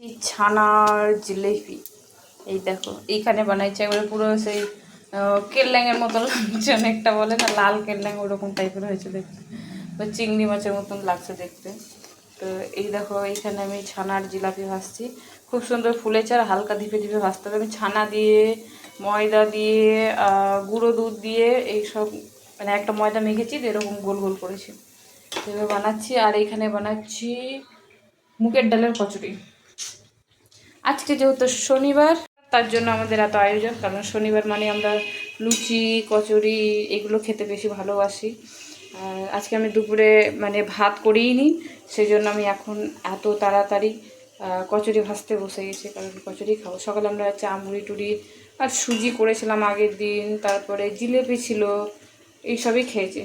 এই ছানার জিলেপি। এই দেখো, এইখানে বানাইছে একবারে পুরো সেই কেল্ল্যাংয়ের মতন লাগছে, অনেকটা বলে না, লাল কেল্ল্যাং ওরকম টাইপের হয়েছে দেখতে। চিংড়ি মাছের মতন লাগছে দেখতে। তো এই দেখো, এইখানে আমি ছানার জিলাপি ভাজছি। খুব সুন্দর ফুলেছে আর হালকা ধীপে ধীপে ভাজতে হবে। আমি ছানা দিয়ে, ময়দা দিয়ে গুঁড়ো দুধ দিয়ে এইসব মানে একটা ময়দা মেখেছি এরকম গোল গোল করেছি। এভাবে বানাচ্ছি আর এইখানে বানাচ্ছি মুগের ডালের কচুরি। আজকে যেহেতু শনিবার, তার জন্য আমাদের এত আয়োজন, কারণ শনিবার মানে আমরা লুচি, কচুরি এগুলো খেতে বেশি ভালোবাসি। আজকে আমি দুপুরে মানে ভাত করিই নি সেই জন্য আমি এখন এত তাড়াতাড়ি কচুরি ভাজতে বসে গেছি, কারণ কচুরি খাব। সকালে আমরা চা, মুড়ি টুড়ি আর সুজি করেছিলাম আগের দিন, তারপরে জিলেপি ছিল, এইসবই খেয়েছি।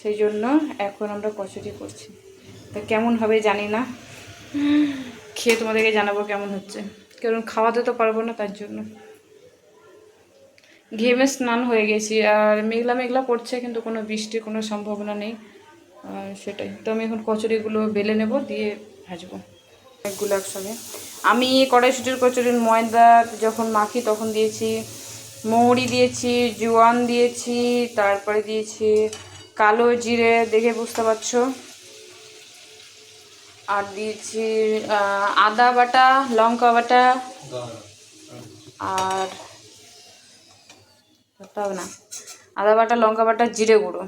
সেই জন্য এখন আমরা কচুরি করছি। তা কেমন হবে জানি না। খেয়ে তোমাদেরকে জানাব কেমন হচ্ছে। কারণ খাওয়াতে তো পারব না তার জন্য। ঘেমে স্নান হয়ে গেছি। আর মেঘলা মেঘলা পড়ছে কিন্তু কোনো বৃষ্টির কোনো সম্ভাবনা নেই। সেটাই। তো আমি এখন কচুরিগুলো বেলে নেব, দিয়ে ভাজবো। অনেকগুলো একসঙ্গে। আমি কড়াইশুটির কচুরির ময়দা যখন মাখি তখন দিয়েছি। মৌরি দিয়েছি, জোয়ান দিয়েছি, তারপরে দিয়েছি কালো জিরে, দেখে বুঝতে পারছ? আর দিয়েছি আদা বাটা, লঙ্কা বাটা আর না। আদা বাটা, লঙ্কা বাটা, জিরে গুঁড়ো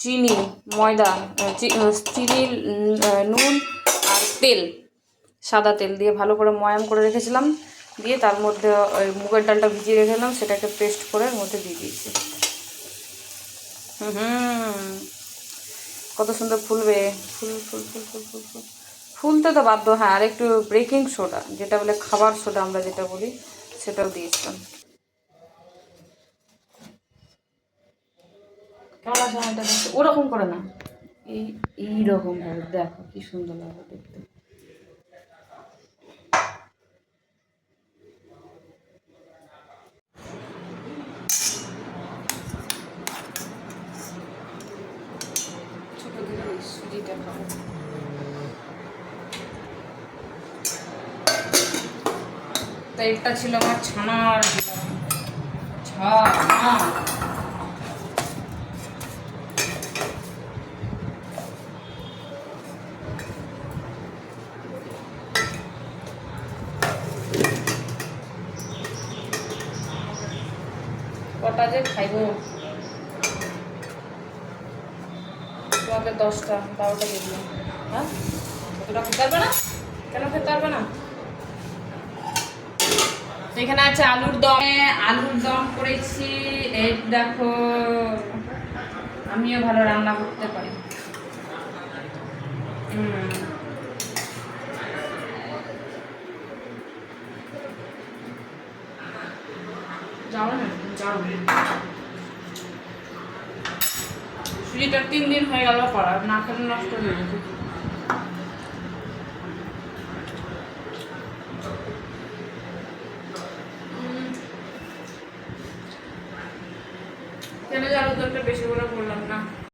চিনি, ময়দা চিনি নুন আর তেল, সাদা তেল দিয়ে ভালো করে ময়াম করে রেখেছিলাম। দিয়ে তার মধ্যে ওই মুগের ডালটা ভিজিয়ে রেখেছিলাম সেটাকে পেস্ট করে মধ্যে দিয়ে দিয়েছি। হুম। কত সুন্দর ফুলবে। ফুল ফুল ফুল ফুল ফুল ফুল। ফুলতে তো বাধ্য হ্যাঁ আর একটু ব্রেকিং সোডা যেটা বলে খাবার সোডা আমরা যেটা বলি, সেটাও দিয়েছিলাম? ওরকম করে না। এই, এইরকম ভাবে দেখো কি সুন্দর লাগবে দেখতে ছোট দিকে ওই সুজিটা খাব তো এটা ছিল আমার ছানার ছানা কটা যে খাইব? তোমাকে দশটা, বারোটা দিলাম। হ্যাঁ? অতটা খেতে পারবে না? কেন খেতে পারবে না? এখানে আছে আলুর দম। আলুর দম করেছি। এই দেখো, আমিও ভালো রান্না করতে পারি। সুজিটা তিন দিন হয়ে গেল করা না খেলে নষ্ট হয়ে গেছে কেন যে আলুর দমটা বেশি করে করলাম না?